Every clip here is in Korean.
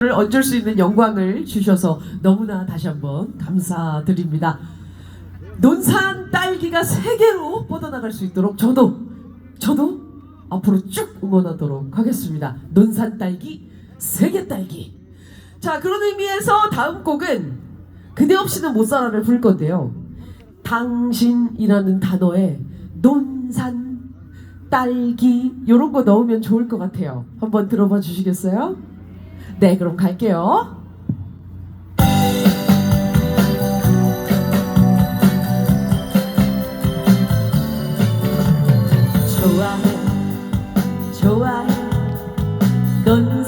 를 얹을 수 있는 영광을 주셔서 너무나 다시 한번 감사드립니다. 논산 딸기가 세계로 뻗어나갈 수 있도록 저도 저도 앞으로 쭉 응원하도록 하겠습니다. 논산 딸기 세계 딸기. 자 그런 의미에서 다음 곡은 그대 없이는 못 살아를 불 건데요. 당신이라는 단어에 논산 딸기 이런 거 넣으면 좋을 것 같아요. 한번 들어봐 주시겠어요? 네, 그럼 갈게요. 좋아해, 좋아해, 건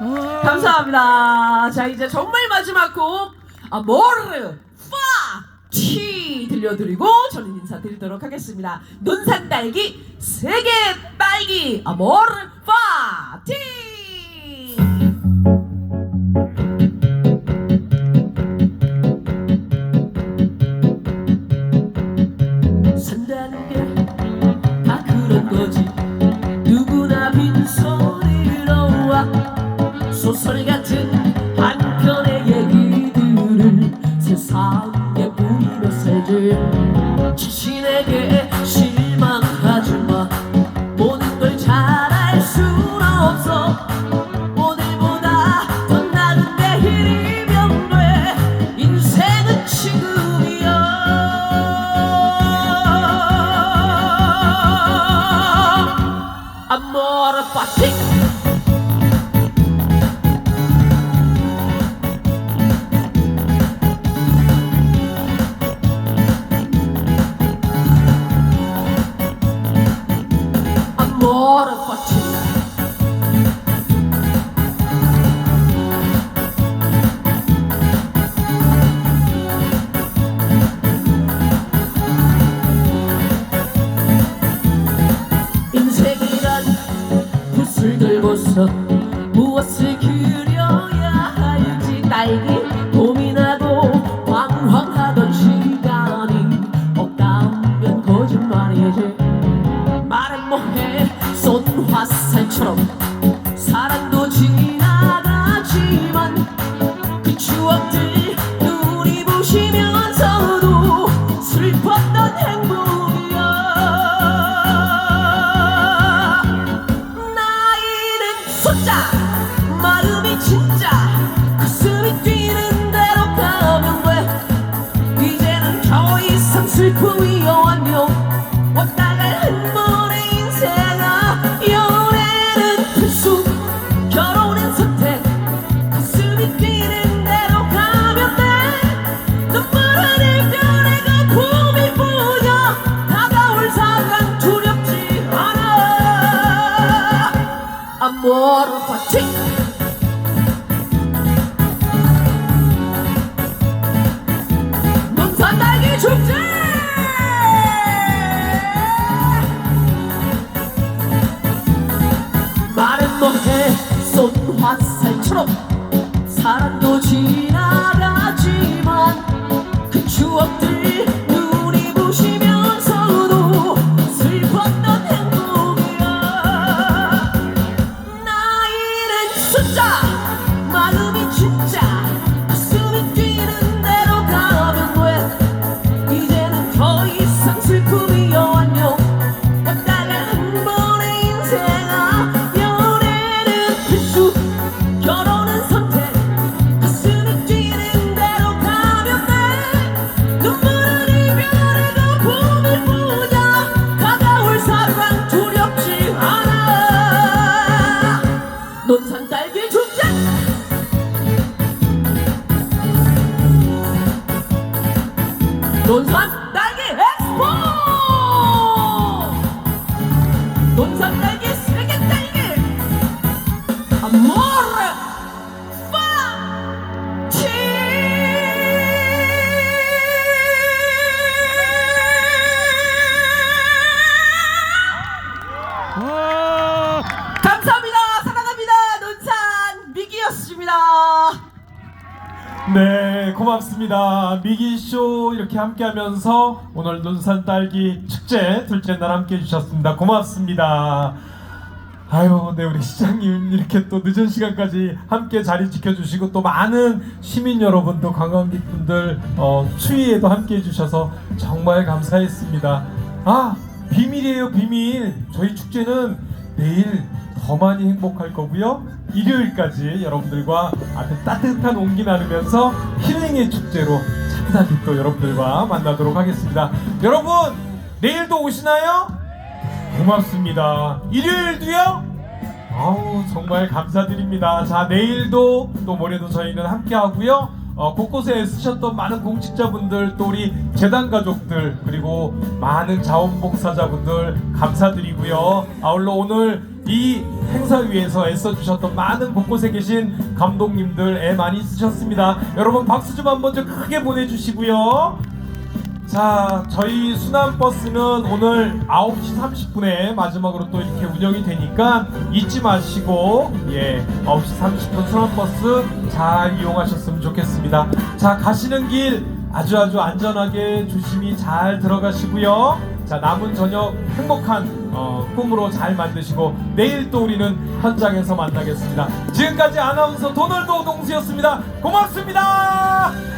음. 감사합니다. 자 이제 정말 마지막 곡 아, 모르 파티 들려드리고 저는 인사드리도록 하겠습니다. 논산딸기 세계 딸기 아 모르 파티 Motherfucker. 무엇을 그려야 할지 딸기 화살처 논산 네, 고맙습니다. 미기쇼 이렇게 함께 하면서 오늘 논산 딸기 축제 둘째 날 함께 해주셨습니다. 고맙습니다. 아유, 네, 우리 시장님 이렇게 또 늦은 시간까지 함께 자리 지켜주시고 또 많은 시민 여러분도 관광객분들 어, 추위에도 함께 해주셔서 정말 감사했습니다. 아, 비밀이에요, 비밀. 저희 축제는 내일 더 많이 행복할 거고요. 일요일까지 여러분들과 아주 따뜻한 온기 나누면서 힐링의 축제로 차분하게 또 여러분들과 만나도록 하겠습니다. 여러분, 내일도 오시나요? 고맙습니다. 일요일도요? 아우 정말 감사드립니다. 자 내일도 또 모레도 저희는 함께 하고요. 어, 곳곳에 쓰셨던 많은 공직자분들 또 우리 재단 가족들 그리고 많은 자원봉사자분들 감사드리고요. 아울러 오늘 이 행사 위해서 애써주셨던 많은 곳곳에 계신 감독님들 애 많이 쓰셨습니다. 여러분 박수 좀 한번 좀 크게 보내주시고요. 자, 저희 순환 버스는 오늘 9시 30분에 마지막으로 또 이렇게 운영이 되니까 잊지 마시고 예, 9시 30분 순환 버스 잘 이용하셨으면 좋겠습니다. 자, 가시는 길 아주 아주 안전하게 조심히 잘 들어가시고요. 자, 남은 저녁 행복한 어, 꿈으로 잘 만드시고 내일 또 우리는 현장에서 만나겠습니다. 지금까지 아나운서 도널드 오동수였습니다. 고맙습니다.